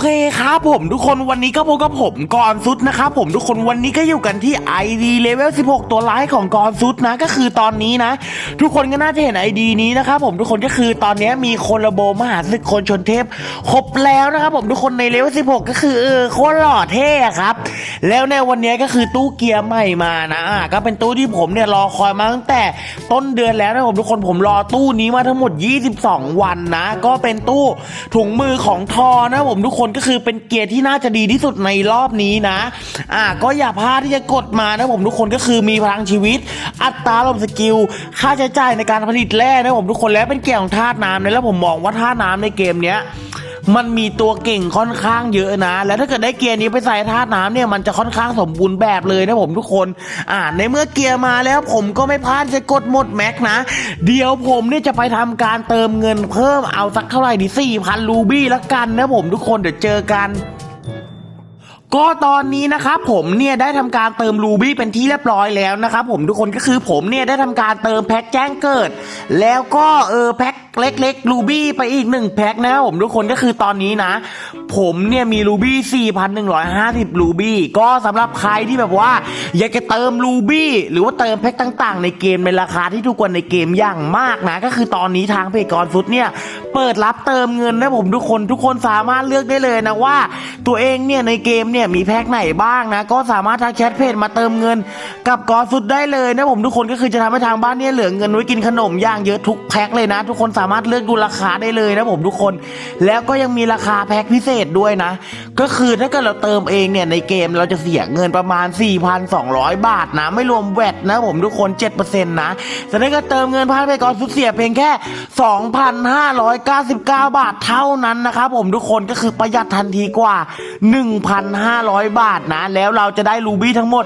เคครับผมทุกคนวันนี้ก็พบกับผมกอนซุดนะครับผมทุกคนวันนี้ก็อยู่กันที่ ID Level 16 ตัวร้ายของกอนซุดนะก็คือตอนนี้นะ ทุกคนก็น่าจะเห็น ID นี้นะครับผมทุกคนก็คือตอนนี้มีคนระโบมหาศึกคนชนเทพครบแล้วนะครับผมทุกคนในเลเวล 16 ก็คือเออโคตรหล่อเท่ครับ แล้วในวันนี้ก็คือตู้เกียร์ใหม่มานะอะก็เป็นตู้ที่ผมเนี่ยรอคอยมาตั้งแต่ต้นเดือนแล้วนะผมทุกคนผมรอตู้นี้มาทั้งหมด 22 วันนะ ก็เป็นตู้ถุงมือของทอนะผมทุกคนก็คือเป็นเกียร์ที่น่าจะดีที่สุดในรอบนี้นะ อ่าก็อย่าพลาดที่จะกดมานะผมทุกคนก็คือมีพลังชีวิต อัตราลมสกิล ค่าใช้จ่ายในการผลิตแร่นะผมทุกคนแล้วเป็นเกียร์ของธาตุน้ำนะแล้วผมมองว่าธาตุน้ำในเกมเนี้ย มันมีตัวเก่งค่อนข้างเยอะนะ แล้วถ้าเกิดได้เกียร์นี้ไปใส่ธาตุน้ำเนี่ยมันจะค่อนข้างสมบูรณ์แบบเลยนะผมทุกคน อ่าในเมื่อเกียร์มาแล้วผมก็ไม่พลาดจะกดหมดแม็กนะ เดี๋ยวผมเนี่ยจะไปทำการเติมเงินเพิ่มเอาสักเท่าไหร่ดีสี่พันรูบี้ละกันนะผมทุกคนเดี๋ยวเจอกัน ก็ตอนนี้นะครับผมเนี่ยได้ทำการเติมรูบี้เป็นที่เรียบร้อยแล้วนะครับผมทุกคนก็คือผมเนี่ยได้ทำการเติมแพ็คแจ้งเกิด แล้วก็เออแพ็คเล็กๆรูบี้ไปอีกหนึ่งแพ็คนะครับผมทุกคนก็คือตอนนี้นะ ผมเนี่ยมีรูบี้4,150รูบี้ก็สำหรับใครที่แบบว่า อยากจะเติมรูบี้หรือว่าเติมแพ็คต่าง ๆ ในเกมในราคาที่ถูกกว่าในเกมอย่างมากนะ ก็คือตอนนี้ทางเพจกรฟุตเนี่ยเปิดรับเติมเงินนะผมทุกคนทุกคนสามารถเลือกได้เลยนะว่า ตัวเองเนี่ยในเกมเนี่ยมีแพ็คไหนบ้างนะ ก็สามารถทักแชทเพจมาเติมเงิน กับกอฟุตได้เลยนะผมทุกคนก็คือจะทำให้ทางบ้านเนี่ยเหลือเงินไว้กินขนมย่างเยอะทุกแพ็คเลยนะ ทุกคนสามารถเลือกดูราคาได้เลยนะผมทุกคน แล้วก็ยังมีราคาแพ็คพิเศษด้วยนะ ก็คือถ้าเกิดเราเติมเองเนี่ยในเกมเราจะเสียเงินประมาณ 4,200 บาทนะ ไม่รวมแวดนะผมทุกคน 7%นะแต่ถ้าเกิดเติมเงินผ่านไปกอสุดเสียเพียงแค่ 2,599 บาทเท่านั้นนะครับผมทุกคนก็คือประหยัดทันทีกว่า 1,500 500 บาทนะ แล้วเราจะได้รูบี้ทั้งหมด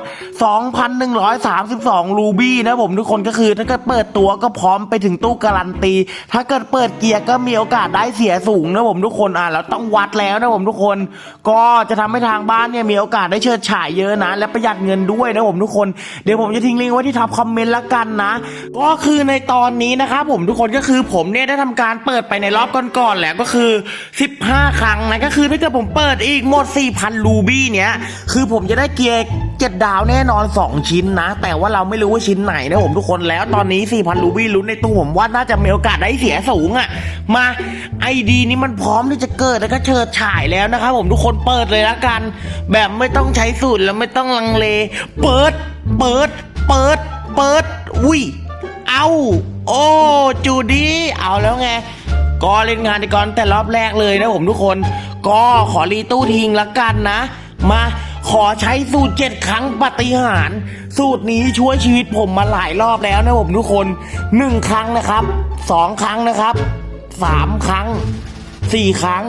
2,132 รูบี้นะผมทุกคนก็คือถ้าเกิดเปิดตัวก็พร้อมไปถึงตู้การันตี ถ้าเกิดเปิดเกียร์ก็มีโอกาสได้เสียสูงนะผมทุกคนอะแล้วต้องวัดแล้วนะผมทุกคน ก็จะทำให้ทางบ้านเนี่ยมีโอกาสได้เชิดฉายเยอะนะ และประหยัดเงินด้วยนะผมทุกคนเดี๋ยวผมจะทิ้งลิงก์ไว้ที่ท็อปคอมเมนต์ละกันนะ ก็คือในตอนนี้นะครับผมทุกคนก็คือผมเนี่ยได้ทำการเปิดไปในรอบก่อนๆแล้วก็คือ 15 ครั้งนะก็คือถ้าเกิดผมเปิดอีกหมด 4,000 รูบี้เนี้ยคือผมจะได้เกียร์เจ็ดดาวแน่นอน 2 ชิ้นนะ แต่ว่าเราไม่รู้ว่าชิ้นไหนนะผมทุกคนแล้วตอนนี้ 4,000 รูบี้ลุ้นในตู้ผมว่าน่าจะมีโอกาสได้เสียสูงอะ่ะ มาไอดีนี้มันพร้อมที่จะเกิดแล้วก็เชิดฉายแล้วนะครับผมทุกคนเปิดเลยละกัน แบบไม่ต้องใช้สูตรแล้วไม่ต้องลังเล เปิด เปิด เปิด เปิด อุ้ย เอา โอ้จูดี้เอาแล้วไงก็เล่นงานในก่อนแต่รอบแรกเลยนะผมทุกคน ก็ขอรีตู้ทิ้งละกันนะ มาขอใช้สูตรเจ็ดครั้งปฏิหาร สูตรนี้ช่วยชีวิตผมมาหลายรอบแล้วนะผมทุกคนหนึ่งครั้งนะครับสองครั้งนะครับสามครั้งสี่ครั้ง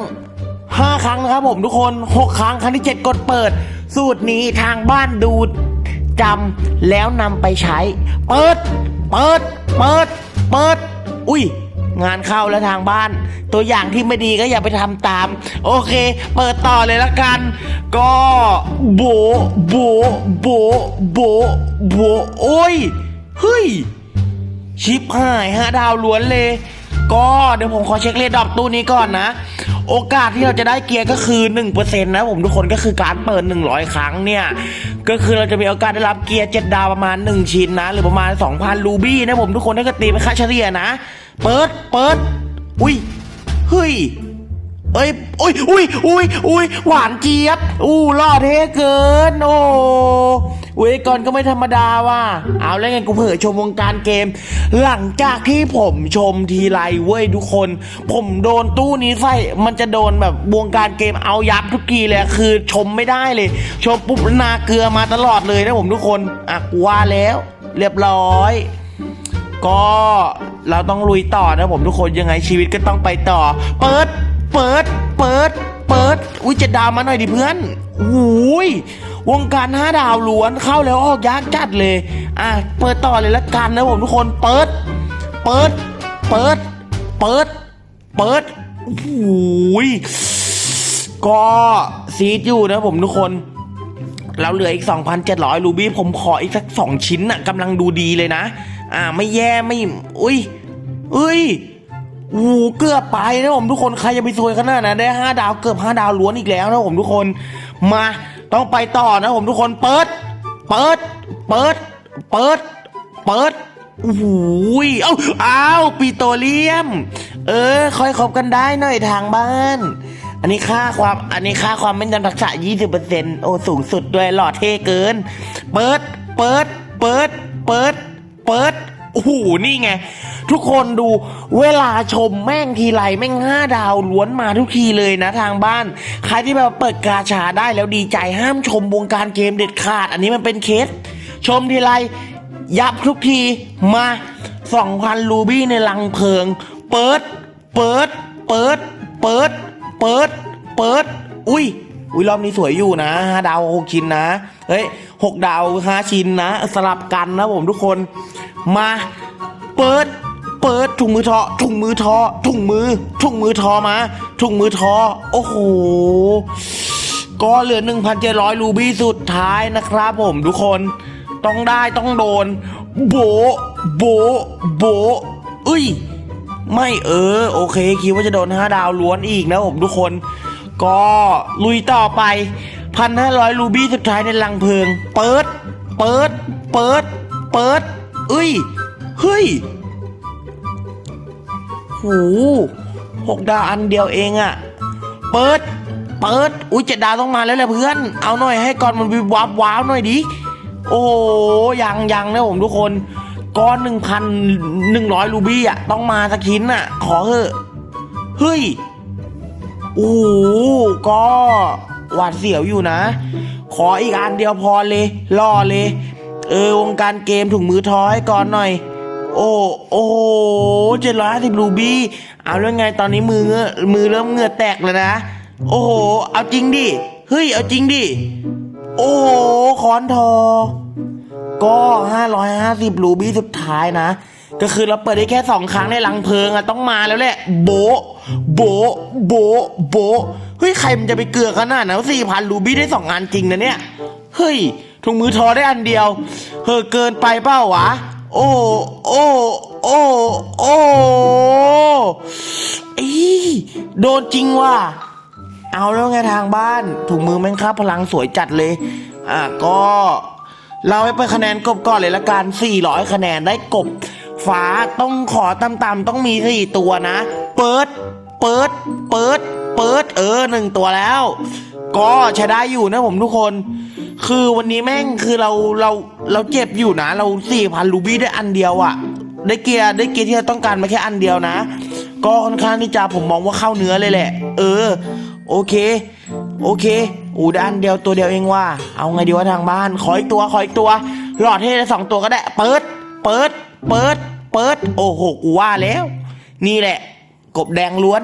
ห้าครั้งนะครับผมทุกคนหกครั้งครั้งที่เจ็ดกดเปิด สูตรนี้ทางบ้านดูจำแล้วนำไปใช้ เปิด เปิด เปิด เปิด อุ้ย งานเข้าแล้วทางบ้าน ตัวอย่างที่ไม่ดีก็อย่าไปทำตาม โอเค เปิดต่อเลยละกัน ก็โบโบโบโบโบโอ้ยเฮ้ย ชิปหายฮะดาวล้วนเลย ก็เดี๋ยวผมขอเช็คเรดดอกตู้นี้ก่อนนะ โอกาสที่เราจะได้เกียร์ก็คือ 1%นะผมทุกคนก็คือการเปิด 100 ครั้งเนี่ยก็คือเราจะมีโอกาสได้รับเกียร์ 7 ดาวประมาณ 1 ชิ้นนะ หรือประมาณ 2,000 รูบี้นะผมทุกคนถ้าเกิดตีเป็นค่าเฉลี่ยนะ เปิด เปิด อุ้ย เฮ้ย เอ้ย อุ้ย อุ้ย อุ้ย อุ้ย หวานเจี๊ยบ อู้หล่อเท่เกิน โอ้เวก่อนก็ไม่ธรรมดาว่ะ เอาแล้วไงกูเผยชมวงการเกม หลังจากที่ผมชมทีไรเว้ยทุกคน ผมโดนตู้นี้ใส่ มันจะโดนแบบวงการเกมเอายับทุกทีเลย คือชมไม่ได้เลย ชมปุ๊บนาเกลือมาตลอดเลยนะผมทุกคน อะกว่าแล้ว เรียบร้อย ก็เราต้องลุยต่อนะผมทุกคนยังไงชีวิตก็ต้องไปต่อ เปิด เปิด เปิด เปิด อุ้ยจะดาวมาหน่อยดิเพื่อนอุ้ยวงการห้าดาวล้วนเข้าแล้วออกยากจัดเลย อะเปิดต่อเลยละกันนะผมทุกคนเปิด เปิด เปิด เปิด เปิดอุ้ยก็ซีดอยู่นะผมทุกคนเราเหลืออีก 2,700รูบี้ผมขออีกสัก 2 ชิ้นน่ะกำลังดูดีเลยนะ อ่าไม่แย่ไม่อุ้ยอุ้ยอู้เกือบไปนะผมทุกคนใครจะไปซวยขนาดนั้นได้ห้าดาวเกือบห้าดาวล้วนอีกแล้วนะผมทุกคนมาต้องไปต่อนะผมทุกคนเปิด เปิด เปิด เปิด เปิดโอ้ยเอ้าอ้าวปิโตรเลียม เออค่อยคบกันได้หน่อยทางบ้าน อันนี้ค่าความอันนี้ค่าความแม่นยำทักษะ 20%โอ้สูงสุดด้วยหล่อเท่เกิน เปิด เปิด เปิด เปิด เปิดโอ้โหนี่ไง ทุกคนดูเวลาชมแม่งทีไรแม่งห้าดาวล้วนมาทุกทีเลยนะทางบ้าน ใครที่แบบเปิดกาชาได้แล้วดีใจห้ามชมวงการเกมเด็ดขาด อันนี้มันเป็นเคส ชมทีไรยับทุกทีมา2,000รูบี้ในลังเพลิง เปิด เปิด เปิด เปิด เปิด เปิด อุ้ย อุ้ยรอบนี้สวยอยู่นะห้าดาวหกชิ้นนะ เฮ้ย หกดาวห้าชิ้นนะ สลับกันนะผมทุกคนมาเปิด เปิดถุงมือทอถุงมือทอถุงมือถุงมือทอมาถุงมือทอ โอ้โหก็เหลือ 1,700 รูบี้สุดท้ายนะครับผมทุกคนต้องได้ต้องโดน โบ โบ โบะเอ้ย ไม่เออ โอเค คิดว่าจะโดน 5 ดาวล้วนอีกนะผมทุกคน ก็ลุยต่อไป 1,500 รูบี้สุดท้ายในลังเพลิง เปิด เปิด เปิด เปิดเอ้ย เฮ้ย หูหกดาวอันเดียวเองอะเปิด เปิด อุ้ยเจ็ดดาวต้องมาแล้วแหละเพื่อน เอาหน่อยให้ก่อนมันวิบวับว้าวหน่อยดิ โอ้ยังยังนะผมทุกคน ก้อนหนึ่งพันหนึ่งร้อยรูบี้อะต้องมาสักชิ้นอะขอเถอะ เฮ้ย โอ้ก็ หวาดเสียวอยู่นะ ขออีกอันเดียวพอเลยล่อเลย เออวงการเกมถุงมือทอให้ก่อนหน่อย โอ้โอ้เจ็ดร้อยห้าสิบรูบี้เอาแล้วไงตอนนี้มือเงื้อมือเริ่มเหงื่อแตกแล้วนะ โอ้โหเอาจริงดิเฮ้ยเอาจริงดิโอ้โหคอนทอ ก็550รูบี้สุดท้ายนะ ก็คือเราเปิดได้แค่สองครั้งในลังเพลิงอะต้องมาแล้วแหละ โบะโบะโบะโบะเฮ้ยใครมันจะไปเกลือขนาดนั้นสี่พันรูบี้ได้สองงานจริงนะเนี่ย เฮ้ยถุงมือทอได้อันเดียว เฮ้ยเกินไปเปล่าวะ โอ้โอ้โอ้โอ้อีโดนจริงว่ะเอาแล้วไงทางบ้าน ถุงมือแม่งค่าพลังสวยจัดเลย อะก็เราให้ไปคะแนนกบก่อนเลยละกัน400 คะแนนได้กบ ฟ้าต้องขอต่ำๆต้องมี4ตัวนะ เปิด เปิด เปิด เปิด เออหนึ่งตัวแล้ว ก็ใช้ได้อยู่นะผมทุกคน คือวันนี้แม่งคือเราเราเราเจ็บอยู่นะ เรา4,000รูบี้ได้อันเดียวอะได้เกียร์ได้เกียร์ที่เราต้องการมาแค่อันเดียวนะ ก็ค่อนข้างที่จะผมมองว่าเข้าเนื้อเลยแหละ เออ โอเค โอเคอูด้านเดียวตัวเดียวเองว่า เอาไงดีวะทางบ้าน ขออีกตัว ขออีกตัว หลอดให้ได้สองตัวก็ได้ เปิด เปิด เปิด เปิดโอ้โหกูว่าแล้ว นี่แหละ กบแดงล้วน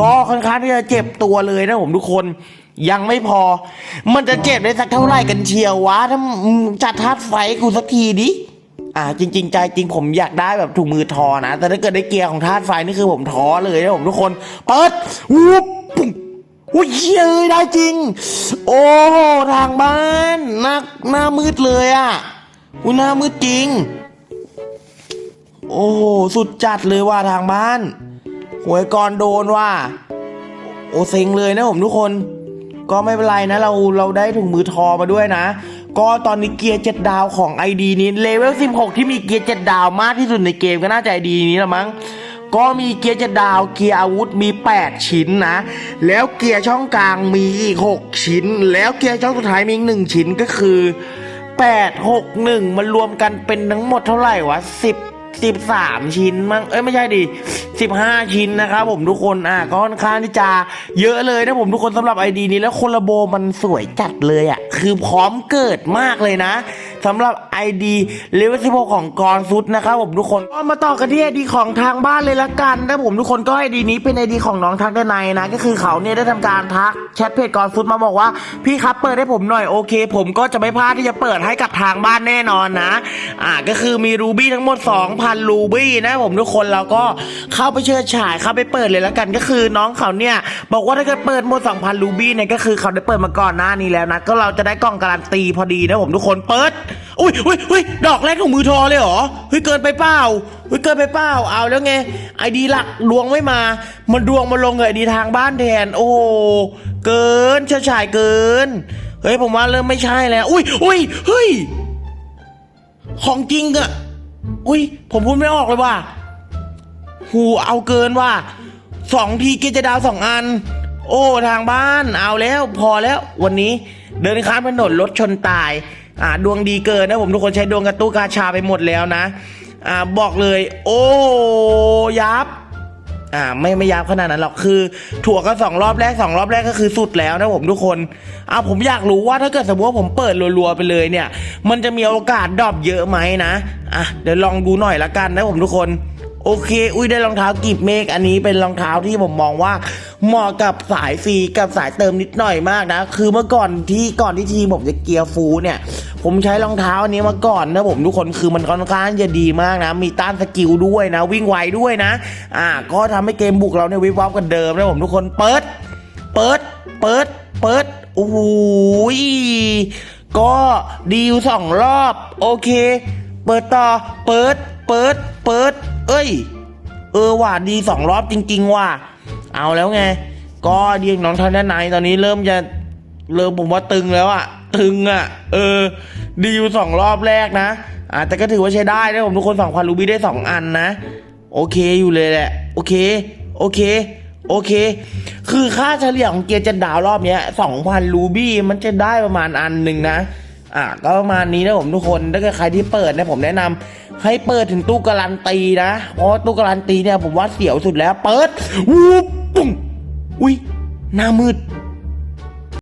ก็ค่อนข้างที่จะเจ็บตัวเลยนะผมทุกคนยังไม่พอ มันจะเจ็บได้สักเท่าไหร่กันเชียววะ ถ้าจัดทัดไฟกูสักทีดิ อ่า จริง ๆ ใจจริงผมอยากได้แบบถุงมือทอนะ แต่ถ้าเกิดได้เกียร์ของธาตุไฟนี่คือผมท้อเลยนะผมทุกคน เปิดวุบปุ๊บอุ้ยเอ้ยได้จริง โอ้ทางบ้านหน้าหน้ามืดเลยอะ่ะอุ้ยหน้ามืดจริง โอ้โหสุดจัดเลยว่าทางบ้าน หวยกรโดนว่า โอเซ็งเลยนะผมทุกคน ก็ไม่เป็นไรนะเราเราได้ถุงมือทอมาด้วยนะ ก็ตอนนี้เกียร์เจ็ดดาวของ ID นี้เลเวล16 ที่มีเกียร์เจ็ดดาวมากที่สุดในเกมก็น่าจะ ID นี้ละมั้งก็มีเกียร์เจ็ดดาวเกียร์อาวุธมี 8 ชิ้นนะ แล้วเกียร์ช่องกลางมีอีก 6 ชิ้น แล้วเกียร์ช่องสุดท้ายมีอีกหนึ่งชิ้นก็คือ 8 6 1 มันรวมกันเป็นทั้งหมดเท่าไหร่วะ10 13 ชิ้นมั้งเอ้ยไม่ใช่ดิ15 ชิ้นนะครับผมทุกคนอะก็ค่อนข้างที่จะเยอะเลยนะผมทุกคนสำหรับไอดีนี้แล้วคนละโบมันสวยจัดเลยอะคือพร้อมเกิดมากเลยนะ สำหรับ ID เลเวล16ของกรซุดนะครับผมทุกคนก็มาต่อกันที่ไอดีของทางบ้านเลยละกันนะผมทุกคนก็ไอดีนี้เป็นไอดีของน้องทักด้านในนะ ก็คือเขาเนี่ยได้ทำการทักแชทเพจกรซุดมาบอกว่าพี่ครับเปิดให้ผมหน่อยโอเค ผมก็จะไม่พลาดที่จะเปิดให้กับทางบ้านแน่นอนนะ อ่าก็คือมีรูบี้ทั้งหมด 2,000 รูบี้นะผมทุกคนเราก็เข้าไปเชิดฉายเข้าไปเปิดเลยล้วกันก็คือน้องเขาเนี่ยบอกว่าถ้าเกิดเปิดหมด 2,000 รูบี้เนี่ยก็คือเขาได้เปิดมาก่อนหน้านี้แล้วนะก็เราจะได้กล่องการันตีพอดีนะผมทุกคนเปิด อุ้ยอุ้ยอุ้ยดอกแรกของมือทอเลยเหรอเฮ้ยเกินไปเปล่าเฮ้ยเกินไปเปล่าเอาแล้วไงไอดีหลักดวงไม่มา มันดวงมาลงกับไอดีทางบ้านแทน โอ้โหเกินเฉยชายเกินเฮ้ยผมว่าเริ่มไม่ใช่แล้ว อุ้ยอุ้ยเฮ้ยของจริงอะอุ้ยผมพูดไม่ออกเลยว่าหูเอาเกินว่าสองทีเกจดาวสองอัน โอ้ทางบ้านเอาแล้วพอแล้ววันนี้เดินข้ามถนนรถชนตาย อ่าดวงดีเกินนะผมทุกคนใช้ดวงกระตู้กาชาไปหมดแล้วนะอ่าบอกเลย โอ้ยับอ่าไม่ไม่ยับขนาดนั้นหรอกคือถั่วก็สองรอบแรกสองรอบแรกก็คือสุดแล้วนะผมทุกคนอ่าผมอยากรู้ว่าถ้าเกิดสมมติว่าผมเปิดรัวๆไปเลยเนี่ย มันจะมีโอกาสดรอปเยอะไหมนะอะเดี๋ยวลองดูหน่อยละกันนะผมทุกคนโอเค อุ้ยได้รองเท้ากีบเมฆอันนี้เป็นรองเท้าที่ผมมองว่า เหมาะกับสายฟรีกับสายเติมนิดหน่อยมากนะ คือเมื่อก่อนที่ก่อนที่ทีผมจะเกียร์ฟูเนี่ย ผมใช้รองเท้าอันนี้มาก่อนนะผมทุกคนคือมันค่อนข้างจะดีมากนะ มีต้านสกิลด้วยนะ วิ่งไวด้วยนะ อ่า ก็ทำให้เกมบุกเราเนี่ยวิบวับกันเดิมนะผมทุกคนเปิด เปิด เปิด เปิดโอ้โหยก็ดีลสองรอบ โอเค เปิดต่อ เปิด เปิด เปิด เอ้ย เออว่ะดีสองรอบจริง ๆ ว่ะ เอาแล้วไง ก็เดียงน้องทันด้านในตอนนี้เริ่มจะเริ่มผมว่าตึงแล้วอะ ตึงอะเออ ดีอยู่สองรอบแรกนะ อ่าแต่ก็ถือว่าใช้ได้นะผมทุกคนสองพันรูบี้ได้สองอันนะ โอเคอยู่เลยแหละ โอเค โอเค โอเค คือค่าเฉลี่ยของเกียร์จันดาวรอบเนี้ยสองพันรูบี้มันจะได้ประมาณอันหนึ่งนะ อะก็ประมาณนี้นะผมทุกคน ถ้าเกิดใครที่เปิดเนี่ยผมแนะนำให้เปิดถึงตู้การันตีนะ เพราะตู้การันตีเนี่ยผมว่าเสียวสุดแล้ว เปิด วูบปุ้งอุ้ยหน้ามืด